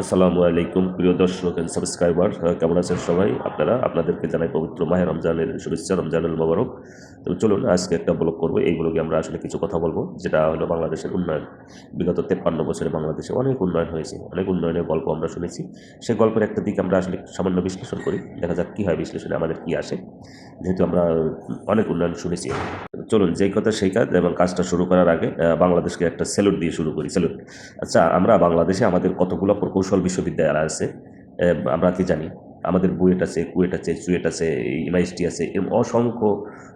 আসসালামু আলাইকুম, প্রিয় দর্শক এন্ড সাবস্ক্রাইবার কেমন আছেন সবাই? আপনারা, আপনাদেরকে জানাই পবিত্র মাহে রমজানের শুভেচ্ছা, রমজানুল মোবারক। তো চলুন, আজকে একটা ব্লগ করব। এই ব্লগে আমরা আসলে কিছু কথা বলব, যেটা হলো বাংলাদেশের উন্নয়ন। বিগত তেপ্পান্ন বছরে বাংলাদেশে অনেক উন্নয়ন হয়েছে। অনেক উন্নয়নের গল্প আমরা শুনেছি। সেই গল্পের একটা দিক আমরা আসলে সামান্য বিশ্লেষণ করি। দেখা যাক কী হয় বিশ্লেষণে, আমাদের কী আসে। যেহেতু আমরা অনেক উন্নয়ন শুনেছি। চলুন, যেই কথা সেই কাজ এবং কাজটা শুরু করার আগে বাংলাদেশকে একটা স্যালুট দিয়ে শুরু করি। স্যালুট আচ্ছা আমরা বাংলাদেশে আমাদের কতগুলো প্রকৌশল বিশ্ববিদ্যালয় আছে আমরা কি জানি? আমাদের বুয়েট আছে কুয়েট আছে চুয়েট আছে এমআইএসটি আছে এরকম অসংখ্য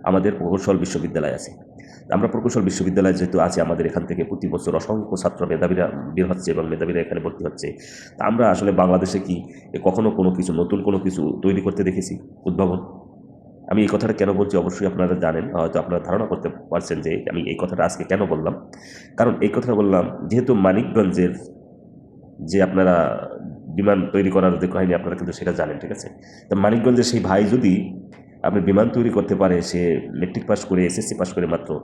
আমাদের প্রকৌশল বিশ্ববিদ্যালয় আছে। আমরা প্রকৌশল বিশ্ববিদ্যালয় যেহেতু আছে, আমাদের এখান থেকে প্রতি বছর অসংখ্য ছাত্র মেধাবীরা বের হচ্ছে এবং মেধাবীরা এখানে ভর্তি হচ্ছে। আমরা আসলে বাংলাদেশে কি কখনো কোনো কিছু, নতুন কোনো কিছু তৈরি করতে দেখেছি উদ্ভাবন? আমি এই কথাটা কেন বলছি অবশ্যই আপনারা জানেন, হয়তো আপনারা ধারণা করতে পারছেন যে আমি এই কথাটা আজকে কেন বললাম। কারণ এই কথাটা বললাম, যেহেতু মানিকগঞ্জের যে আপনারা বিমান তৈরি করার যে কাহিনী আপনারা কিন্তু সেটা জানেন, ঠিক আছে? তো মানিকগঞ্জের সেই ভাই যদি আপনি বিমান তৈরি করতে পারে, সে মেট্রিক পাস করে এসএসসি পাস করে মাত্র,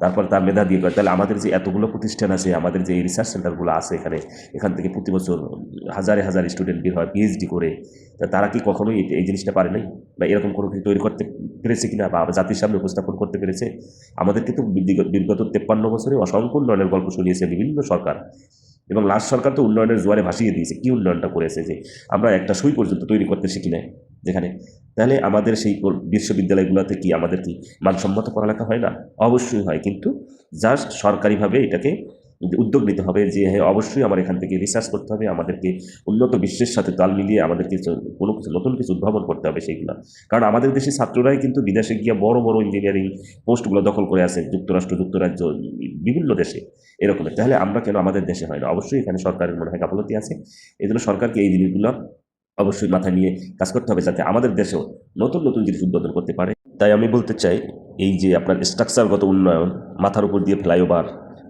তারপর তার মেধা দিয়ে করে, তাহলে আমাদের যে এতগুলো প্রতিষ্ঠান আছে, আমাদের যে এই রিসার্চ সেন্টারগুলো আছে এখানে, এখান থেকে প্রতি বছর হাজারে হাজার স্টুডেন্ট বের হয় পিএইচডি করে, তা তারা কি কখনোই এই- জিনিসটা পারে নাই? বা এরকম কোনো কিছু তৈরি করতে পেরেছে কিনা, বা জাতির সামনে উপস্থাপন করতে পেরেছে? আমাদেরকে তো বিগত বিগত তেপ্পান্ন বছরে অসংখ্য উন্নয়নের গল্প শুনিয়েছে বিভিন্ন সরকার। এবং লাস্ট সরকার তো উন্নয়নের জোয়ারে ভাসিয়ে দিয়েছে। কী উন্নয়নটা করেছে যে আমরা একটা সই পর্যন্ত তৈরি করতে শিখি নাই যেখানে? তাহলে আমাদের সেই বিশ্ববিদ্যালয়গুলোতে কি আমাদের কি মানসম্মত পড়ালেখা হয় না? অবশ্যই হয়, কিন্তু জাস্ট সরকারিভাবে এটাকে উদ্যোগ নিতে হবে যে হ্যাঁ অবশ্যই আমার এখান থেকে রিসার্চ করতে হবে, আমাদেরকে উন্নত বিশ্বের সাথে তাল মিলিয়ে আমাদেরকে কোনো কিছু, নতুন কিছু উদ্ভাবন করতে হবে সেইগুলো। কারণ আমাদের দেশের ছাত্ররাই কিন্তু বিদেশে গিয়ে বড় বড় ইঞ্জিনিয়ারিং পোস্টগুলো দখল করে আছে, যুক্তরাষ্ট্র, যুক্তরাজ্য, বিভিন্ন দেশে এরকমের তাহলে আমরা কেন আমাদের দেশে হয় না? অবশ্যই এখানে সরকারের মনে হয় গাফলতি আছে। এই জন্য সরকারকে এই জিনিসগুলো অবশ্যই মাথায় নিয়ে কাজ করতে হবে যাতে আমাদের দেশেও নতুন নতুন জিনিস উদ্বোধন করতে পারে। তাই আমি বলতে চাই, এই যে আপনার স্ট্রাকচারগত উন্নয়ন, মাথার উপর দিয়ে ফ্লাইওভার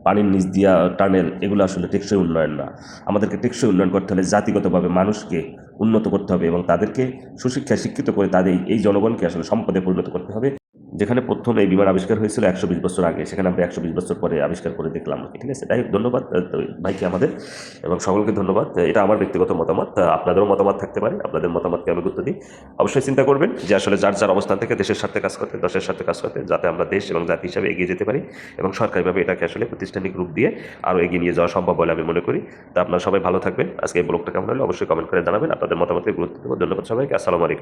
পানির নিচ দিয়া টানেল, এগুলো আসলে টেকসই উন্নয়ন না। আমাদেরকে টেকসই উন্নয়ন করতে হলে জাতিগতভাবে মানুষকে উন্নত করতে হবে এবং তাদেরকে সুশিক্ষায় শিক্ষিত করে তাদের এই জনগণকে আসলে সম্পদে পরিণত করতে হবে। যেখানে প্রথম এই বিমান আবিষ্কার হয়েছিল একশো বিশ বছর আগে, সেখানে আমরা একশো বিশ বছর পরে আবিষ্কার করে দেখলাম ঠিক আছে? তাই ধন্যবাদ ভাইকে আমাদের, এবং সকলকে ধন্যবাদ। এটা আমার ব্যক্তিগত মতামত আপনাদেরও মতামত থাকতে পারে, আপনাদের মতামতকে আমি গুরুত্ব দিই। অবশ্যই চিন্তা করবেন যে আসলে যার যার অবস্থান থেকে দেশের স্বার্থে কাজ করতে, দেশের স্বার্থে কাজ করতে, যাতে আমরা দেশ এবং জাতি হিসাবে এগিয়ে যেতে পারি এবং সরকারিভাবে এটাকে আসলে প্রাতিষ্ঠানিক রূপ দিয়ে আরও এগিয়ে নিয়ে যাওয়া সম্ভব বলে আমি মনে করি। তা আপনারা সবাই ভালো থাকবেন। আজকে এই ব্লগটা কেমন হলে অবশ্যই কমেন্ট করে জানাবেন। আপনাদের মতামতকে গুরুত্ব দেবো। ধন্যবাদ সবাইকে। আসসালামু আলাইকুম।